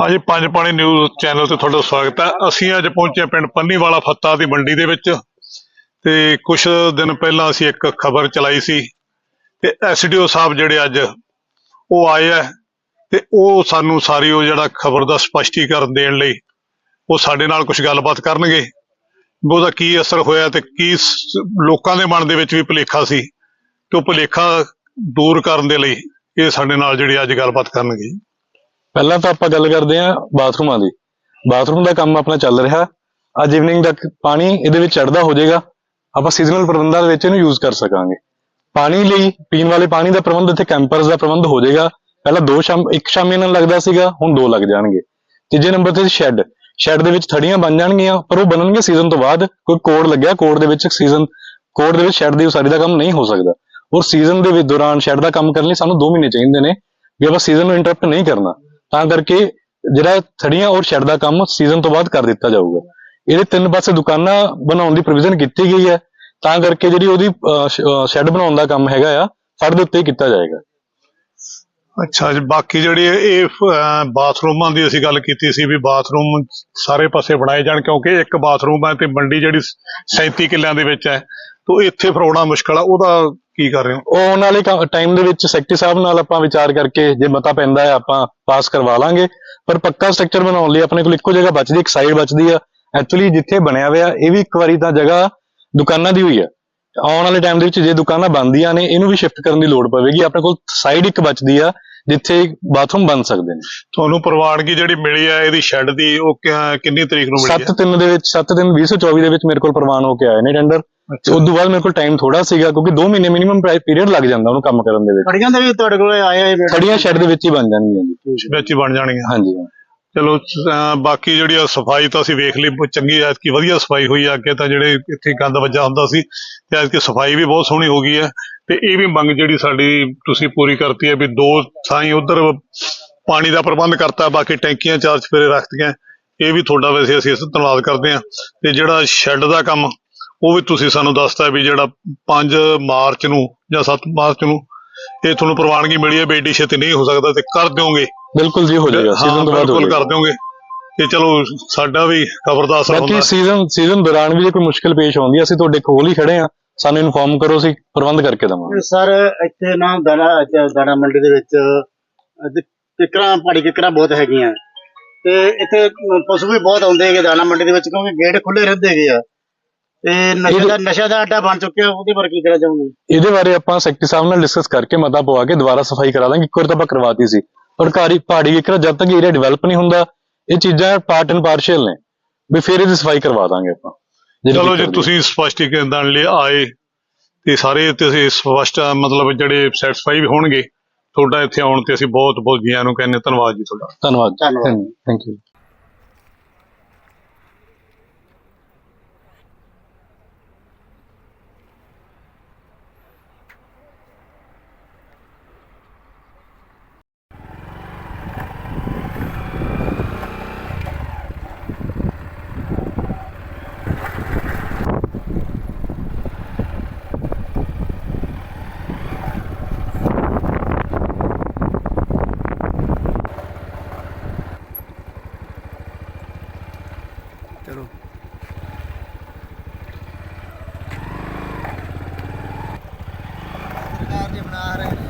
ਹਾਂਜੀ ਪੰਜ ਪਾਣੀ ਨਿਊਜ਼ ਚੈਨਲ ਤੇ ਤੁਹਾਡਾ ਸਵਾਗਤ ਹੈ। ਅਸੀਂ ਅੱਜ ਪਹੁੰਚੇ ਪਿੰਡ ਪੰਨੀਵਾਲਾ ਫੱਤਾ ਦੀ ਮੰਡੀ ਦੇ ਵਿੱਚ ਤੇ ਕੁਝ ਦਿਨ ਪਹਿਲਾਂ ਅਸੀਂ ਇੱਕ ਖਬਰ ਚਲਾਈ ਸੀ ਕਿ ਐਸਡੀਓ ਸਾਹਿਬ ਜਿਹੜੇ ਅੱਜ ਉਹ ਆਏ ਆ ਤੇ ਉਹ ਸਾਨੂੰ ਸਾਰੀ ਉਹ ਜਿਹੜਾ ਖਬਰ ਦਾ ਸਪਸ਼ਟੀਕਰਨ ਦੇਣ ਲਈ ਉਹ ਸਾਡੇ ਨਾਲ ਕੁਝ ਗੱਲਬਾਤ ਕਰਨਗੇ। ਵੀ ਉਹਦਾ ਕੀ ਅਸਰ ਹੋਇਆ ਤੇ ਕੀ ਲੋਕਾਂ ਦੇ ਮਨ ਦੇ ਵਿੱਚ ਵੀ ਭੁਲੇਖਾ ਸੀ ਤੇ ਉਹ ਭੁਲੇਖਾ ਦੂਰ ਕਰਨ ਦੇ ਲਈ ਇਹ ਸਾਡੇ ਨਾਲ ਜਿਹੜੀ ਅੱਜ ਗੱਲਬਾਤ ਕਰਨਗੇ। ਪਹਿਲਾਂ ਤਾਂ ਆਪਾਂ ਗੱਲ ਕਰਦੇ ਹਾਂ ਬਾਥਰੂਮਾਂ ਦੀ। ਬਾਥਰੂਮ ਦਾ ਕੰਮ ਆਪਣਾ ਚੱਲ ਰਿਹਾ। ਅੱਜ ਇਵਨਿੰਗ ਤੱਕ ਪਾਣੀ ਇਹਦੇ ਵਿੱਚ ਚੜਦਾ ਹੋ ਜਾਏਗਾ। ਆਪਾਂ ਸੀਜ਼ਨਲ ਪ੍ਰਬੰਧਾਂ ਦੇ ਵਿੱਚ ਇਹਨੂੰ ਯੂਜ਼ ਕਰ ਸਕਾਂਗੇ। ਪਾਣੀ ਲਈ ਪੀਣ ਵਾਲੇ ਪਾਣੀ ਦਾ ਪ੍ਰਬੰਧ ਇੱਥੇ ਕੈਂਪਰਸ ਦਾ ਪ੍ਰਬੰਧ ਹੋ ਜਾਏਗਾ। ਪਹਿਲਾਂ ਦੋ ਸ਼ਾਮ, ਇੱਕ ਸ਼ਾਮੀ ਇਹਨਾਂ ਨੂੰ ਲੱਗਦਾ ਸੀਗਾ, ਹੁਣ ਦੋ ਲੱਗ ਜਾਣਗੇ। ਤੀਜੇ ਨੰਬਰ ਤੇ ਸ਼ੈੱਡ ਸ਼ੈੱਡ ਦੇ ਵਿੱਚ ਥੜੀਆਂ ਬਣ ਜਾਣਗੀਆਂ, ਪਰ ਉਹ ਬਣਨਗੇ ਸੀਜ਼ਨ ਤੋਂ ਬਾਅਦ। ਕੋਈ ਕੋਡ ਲੱਗਿਆ ਕੋਡ ਦੇ ਵਿੱਚ ਸੀਜ਼ਨ ਕੋਡ ਦੇ ਵਿੱਚ ਸ਼ੈੱਡ ਦੀ ਉਸਾਰੀ ਦਾ ਕੰਮ ਨਹੀਂ ਹੋ ਸਕਦਾ। ਔਰ ਸੀਜ਼ਨ ਦੇ ਵਿੱਚ ਦੌਰਾਨ ਸ਼ੈੱਡ ਦਾ ਕੰਮ ਕਰਨ ਲਈ ਸਾਨੂੰ 2 ਮਹੀਨੇ ਚਾਹੀਦੇ ਨੇ। ਵੀ ਆਪਾਂ ਸੀਜ਼ਨ ਨੂੰ ਇੰਟਰਰਪਟ ਨਹੀਂ ਕਰਨਾ। ਤਾਂ ਕਰਕੇ ਜਿਹੜਾ ਥੜੀਆਂ ਔਰ ਸ਼ੈੱਡ ਦਾ ਕੰਮ ਸੀਜ਼ਨ ਤੋਂ ਬਾਅਦ ਕਰ ਦਿੱਤਾ ਜਾਊਗਾ। ਇਹਦੇ ਤਿੰਨ ਪਾਸੇ ਦੁਕਾਨਾਂ ਬਣਾਉਣ ਦੀ ਪ੍ਰੋਵੀਜ਼ਨ ਕੀਤੀ ਗਈ ਹੈ। ਤਾਂ ਕਰਕੇ ਜਿਹੜੀ ਉਹਦੀ ਸ਼ੈੱਡ ਬਣਾਉਣ ਦਾ ਕੰਮ ਹੈਗਾ ਆ, ਫੜ ਦੇ ਉੱਤੇ ਕੀਤਾ ਜਾਏਗਾ। ਅੱਛਾ, ਜੀ, ਬਾਕੀ ਜਿਹੜੀ ਇਹ ਬਾਥਰੂਮਾਂ ਦੀ ਅਸੀਂ ਗੱਲ ਕੀਤੀ ਸੀ ਵੀ ਬਾਥਰੂਮ ਸਾਰੇ ਪਾਸੇ ਬਣਾਏ ਜਾਣ, ਕਿਉਂਕਿ ਇੱਕ ਬਾਥਰੂਮ ਹੈ ਤੇ ਮੰਡੀ ਜਿਹੜੀ 37 ਕਿੱਲਿਆਂ ਦੇ ਵਿੱਚ ਹੈ। ਤੋਂ ਇੱਥੇ ਫਰੋਣਾ ਮੁਸ਼ਕਲ ਆ, ਉਹਦਾ ਕੀ ਕਰ ਰਹੇ ਹੋ? ਉਹ ਆਉਣ ਵਾਲੇ ਟਾਈਮ ਦੇ ਵਿੱਚ ਸੈਕਟਰੀ ਸਾਹਿਬ ਨਾਲ ਆਪਾਂ ਵਿਚਾਰ ਕਰਕੇ ਜੇ ਮਤਾ ਪੈਂਦਾ ਹੈ ਆਪਾਂ ਪਾਸ ਕਰਵਾ ਲਾਂਗੇ। ਪਰ ਪੱਕਾ ਸਟਰਕਚਰ ਬਣਾਉਣ ਲਈ ਆਪਣੇ ਕੋਲ ਇੱਕੋ ਜਗ੍ਹਾ ਬਚਦੀ ਇੱਕ ਸਾਈਡ ਬਚਦੀ ਆ। ਐਕਚੁਅਲੀ ਜਿੱਥੇ ਬਣਿਆ ਹੋਇਆ ਇਹ ਵੀ ਇੱਕ ਵਾਰੀ ਤਾਂ ਜਗ੍ਹਾ ਦੁਕਾਨਾਂ ਦੀ ਹੋਈ ਹੈ ਆਉਣ ਵਾਲੇ ਟਾਈਮ ਦੇ ਵਿੱਚ ਜੇ ਦੁਕਾਨਾਂ ਬਣਦੀਆਂ ਨੇ ਇਹਨੂੰ ਵੀ ਸ਼ਿਫਟ ਕਰਨ ਦੀ ਲੋੜ ਪਵੇਗੀ। ਆਪਣੇ ਕੋਲ ਸਾਈਡ ਇੱਕ ਬਚਦੀ ਆ ਜਿੱਥੇ ਬਾਥਰੂਮ ਬਣ ਸਕਦੇ ਨੇ। ਤੁਹਾਨੂੰ ਪ੍ਰਵਾਨਗੀ ਜਿਹੜੀ ਮਿਲੀ ਹੈ ਇਹਦੀ ਸ਼ੈੱਡ ਦੀ ਉਹ ਕਿੰਨੀ ਤਰੀਕ ਨੂੰ ਮਿਲੀ 7 3 ਦੇ ਵਿੱਚ 7 ਦਿਨ 2024 ਦੇ ਵਿੱਚ ਮੇਰੇ ਕੋਲ ਪ੍ਰਵਾਨ ਹੋ ਕੇ ਆਏ ਨੇ ਟੈਂਡਰ ਤੇ ਉਸ ਤੋਂ ਬਾਅਦ ਮੇਰੇ ਕੋਲ ਟਾਈਮ ਥੋੜਾ ਸੀਗਾ ਕਿਉਂਕਿ 2 ਮਹੀਨੇ ਮਿਨੀਮਮ ਪੀਰੀਅਡ ਲੱਗ ਜਾਂਦਾ ਉਹਨੂੰ ਕੰਮ ਕਰਨ ਦੇ ਵਿੱਚ। ਖੜੀਆਂ ਦੇ ਵੀ ਤੁਹਾਡੇ ਕੋਲ ਆਏ ਬੇਟੇ? ਖੜੀਆਂ ਸ਼ੈੱਡ ਦੇ ਵਿੱਚ ਹੀ ਬਣ ਜਾਣਗੀਆਂ ਜੀ। ਵਿੱਚ ਹੀ ਬਣ ਜਾਣਗੀਆਂ। ਹਾਂਜੀ ਹਾਂ। ਚਲੋ ਬਾਕੀ ਜਿਹੜੀ ਆ ਸਫ਼ਾਈ ਤਾਂ ਅਸੀਂ ਵੇਖ ਲਈ ਬਹੁਤ ਚੰਗੀ ਐਤਕੀ ਵਧੀਆ ਸਫ਼ਾਈ ਹੋਈ ਆ। ਅੱਗੇ ਤਾਂ ਜਿਹੜੇ ਇੱਥੇ ਗੰਦ ਵੱਜਾ ਹੁੰਦਾ ਸੀ ਤੇ ਐਤਕੀ ਸਫ਼ਾਈ ਵੀ ਬਹੁਤ ਸੋਹਣੀ ਹੋ ਗਈ ਹੈ ਤੇ ਇਹ ਵੀ ਮੰਗ ਜਿਹੜੀ ਸਾਡੀ ਤੁਸੀਂ ਪੂਰੀ ਕਰਤੀ ਹੈ ਵੀ ਦੋ ਥਾਈਂ ਉਧਰ ਪਾਣੀ ਦਾ ਪ੍ਰਬੰਧ ਕਰਤਾ ਬਾਕੀ ਟੈਂਕੀਆਂ ਚਾਰ ਚਫੇਰੇ ਰੱਖਤੀਆਂ ਇਹ ਵੀ ਤੁਹਾਡਾ ਵੈਸੇ ਅਸੀਂ ਇਸ ਧੰਨਵਾਦ ਕਰਦੇ ਹਾਂ ਤੇ ਜਿਹੜਾ ਸ਼ੈੱਡ ਦਾ ਕੰਮ ਉਹ ਵੀ ਤੁਸੀਂ ਸਾਨੂੰ ਦੱਸਤਾ ਵੀ ਜਿਹੜਾ 5 ਮਾਰਚ ਨੂੰ ਜਾਂ 7 ਮਾਰਚ ਨੂੰ ਇਹ ਤੁਹਾਨੂੰ ਪ੍ਰਵਾਨਗੀ ਮਿਲੀ ਹੈ ਏਡੀ ਛੇਤੀ ਨਹੀਂ ਹੋ ਸਕਦਾ ਤੇ ਕਰ ਦਿਓਗੇ। ਬਿਲਕੁਲ ਜੀ ਹੋ ਜਾਏਗਾ। ਸੀਜ਼ਨ ਤੋਂ ਬਾਅਦ ਬਿਲਕੁਲ ਕਰ ਦਿਓਗੇ। ਤੇ ਚਲੋ ਸਾਡਾ ਵੀ ਖਬਰ ਦਾ ਅਸਰ ਹੁੰਦਾ। ਬਾਕੀ ਸੀਜ਼ਨ ਸੀਜ਼ਨ ਦੌਰਾਨ ਵੀ ਜੇ ਕੋਈ ਮੁਸ਼ਕਲ ਪੇਸ਼ ਆਉਂਦੀ ਹੈ ਅਸੀਂ ਤੁਹਾਡੇ ਕੋਲ ਹੀ ਖੜੇ ਆ ਸਾਨੂੰ ਇਨਫੋਰਮ ਕਰੋ ਅਸੀਂ ਪ੍ਰਬੰਧ ਕਰਕੇ ਦਵਾਂਗੇ। ਸਰ ਇੱਥੇ ਨਾ ਦਾਣਾ ਦਾਣਾ ਮੰਡੀ ਦੇ ਵਿੱਚ ਕਿਕਰਾਂ ਪਹਾੜੀ ਕਿਕਰਾਂ ਬਹੁਤ ਹੈਗੀਆਂ। ਤੇ ਇੱਥੇ ਪਸ਼ੂ ਵੀ ਬਹੁਤ ਆਉਂਦੇ ਹੈਗੇ ਦਾਣਾ ਮੰਡੀ ਦੇ ਵਿੱਚ ਕਿਉਂਕਿ ਗੇਟ ਖੁੱਲੇ ਰਹਿੰਦੇ ਹੈਗੇ ਆ। ਤੇ ਨਸ਼ੇ ਦਾ ਨਸ਼ਾ ਦਾ ਅੱਡਾ ਬਣ ਚੁੱਕਿਆ ਉਹਦੇ ਬਾਰੇ ਕੀ ਕਹਿਣਾ ਚਾਹੋਗੇ? ਇਹਦੇ ਬਾਰੇ ਆਪਾਂ ਸੈਕਟਰੀ ਸਾਹਿਬ ਨਾਲ ਡਿਸਕਸ ਕਰਕੇ ਮਤਾ ਪਵਾ ਕੇ ਦੁਬਾਰਾ ਸਫ਼ਾਈ ਕਰਾ ਦਾਂਗੇ। ਇੱਕ ਵਾਰ ਤਾਂ ਆਪਾਂ ਕਰਵਾਤੀ ਸੀ। ਪਰ ਪਹਾੜੀ ਵਿਕਰਾ ਜਦ ਤੱਕ ਏਰੀਆ ਡਿਵੈਲਪ ਨਹੀਂ ਹੁੰਦਾ ਇਹ ਚੀਜ਼ਾਂ ਪਾਰਟ ਐਂਡ ਪਾਰਸ਼ੀਅਲ ਨੇ। ਵੀ ਫਿਰ ਇਹਦੀ ਸਫ਼ਾਈ ਕਰਵਾ ਦਾਂਗੇ ਆਪਾਂ। ਚਲੋ ਜੇ ਤੁਸੀਂ ਸਪਸ਼ਟੀਕਰਨ ਦੇਣ ਲਈ ਆਏ ਤੇ ਸਾਰੇ ਤੇ ਅਸੀਂ ਸਪਸ਼ਟ ਮਤਲਬ ਜਿਹੜੇ ਸੈਟੀਸਫਾਈ ਵੀ ਹੋਣਗੇ ਤੁਹਾਡਾ ਇੱਥੇ ਆਉਣ ਤੇ ਅਸੀਂ ਬਹੁਤ ਬਹੁਤ ਜੀਆਂ ਨੂੰ ਕਹਿੰਦੇ ਧੰਨਵਾਦ ਜੀ ਤੁਹਾਡਾ। ਧੰਨਵਾਦ। ਧੰਨਵਾਦ। ਥੈਂਕ ਯੂ ਸਰਕਾਰ ਜੀ ਬਣਾ ਰਹੇ ਨੇ।